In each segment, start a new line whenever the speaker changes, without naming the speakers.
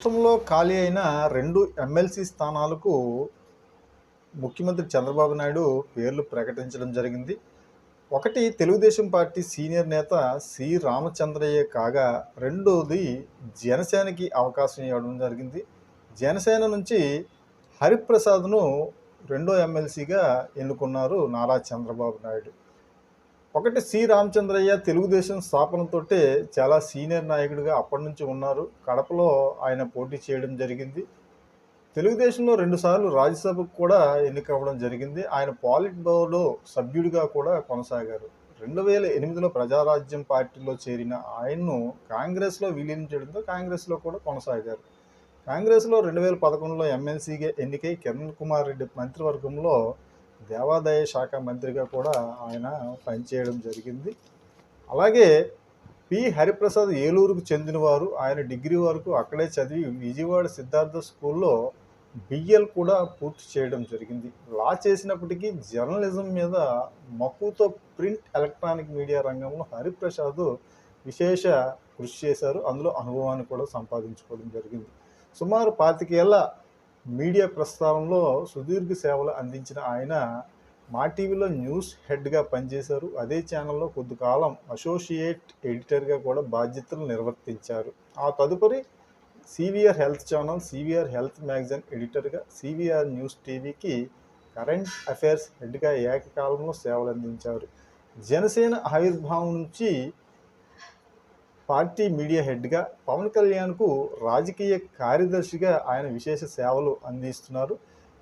రాష్ట్రంలో ఖాళీ అయిన రెండు ఎమ్మెల్సీ స్థానాలకు ముఖ్యమంత్రి చంద్రబాబు నాయుడు పేర్లు ప్రకటించడం జరిగింది. ఒకటి తెలుగుదేశం పార్టీ సీనియర్ నేత సి. రామచంద్రయ్య కాగా రెండోది జనసేనకి అవకాశం ఇవ్వడం జరిగింది. జనసేన నుంచి హరిప్రసాద్ను రెండో ఎమ్మెల్సీగా ఎన్నుకున్నారు నారా చంద్రబాబు నాయుడు. ఒకటి సి రామచంద్రయ్య తెలుగుదేశం స్థాపనతోటే చాలా సీనియర్ నాయకుడిగా అప్పటి నుంచి ఉన్నారు. కడపలో ఆయన పోటీ చేయడం జరిగింది. తెలుగుదేశంలో రెండుసార్లు రాజ్యసభకు కూడా ఎన్నికవ్వడం జరిగింది. ఆయన పాలిట్ బ్యూరోలో సభ్యుడిగా కూడా కొనసాగారు. రెండు వేల ఎనిమిదిలో ప్రజారాజ్యం పార్టీలో చేరిన ఆయన్ను కాంగ్రెస్లో విలీనం చేయడంతో కాంగ్రెస్లో కూడా కొనసాగారు. కాంగ్రెస్లో రెండు వేల పదకొండులో ఎమ్మెల్సీగా ఎన్నికై కిరణ్ కుమార్ రెడ్డి మంత్రివర్గంలో దేవాదాయ శాఖ మంత్రిగా కూడా ఆయన పనిచేయడం జరిగింది. అలాగే పి. హరిప్రసాద్ ఏలూరుకు చెందినవారు. ఆయన డిగ్రీ వరకు అక్కడే చదివి విజయవాడ సిద్ధార్థ స్కూల్లో బిఎల్ కూడా పూర్తి చేయడం జరిగింది. లా చేసినప్పటికీ జర్నలిజం మీద మక్కువతో ప్రింట్ ఎలక్ట్రానిక్ మీడియా రంగంలో హరిప్రసాద్ విశేష కృషి చేశారు. అందులో అనుభవాన్ని కూడా సంపాదించుకోవడం జరిగింది. సుమారు పాతికేళ్ళ మీడియా ప్రస్థానంలో సుదీర్ఘ సేవలు అందించిన ఆయన మా టీవీలో న్యూస్ హెడ్గా పనిచేశారు. అదే ఛానల్లో కొద్ది కాలం అసోసియేట్ ఎడిటర్గా కూడా బాధ్యతలు నిర్వర్తించారు. ఆ తదుపరి CVR health channel CVR health magazine ఎడిటర్గా CVR news టీవీకి కరెంట్ అఫైర్స్ హెడ్గా ఏకకాలంలో సేవలు అందించారు. జనసేన ఆవిర్భావం నుంచి పార్టీ మీడియా హెడ్గా పవన్ కళ్యాణ్కు రాజకీయ కార్యదర్శిగా ఆయన విశేష సేవలు అందిస్తున్నారు.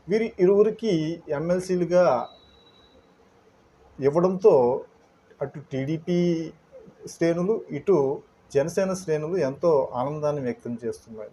వీరి ఇరువురికి ఎమ్మెల్సీలుగా ఇవ్వడంతో అటు టీడీపీ శ్రేణులు ఇటు జనసేన శ్రేణులు ఎంతో ఆనందాన్ని వ్యక్తం చేస్తున్నాయి.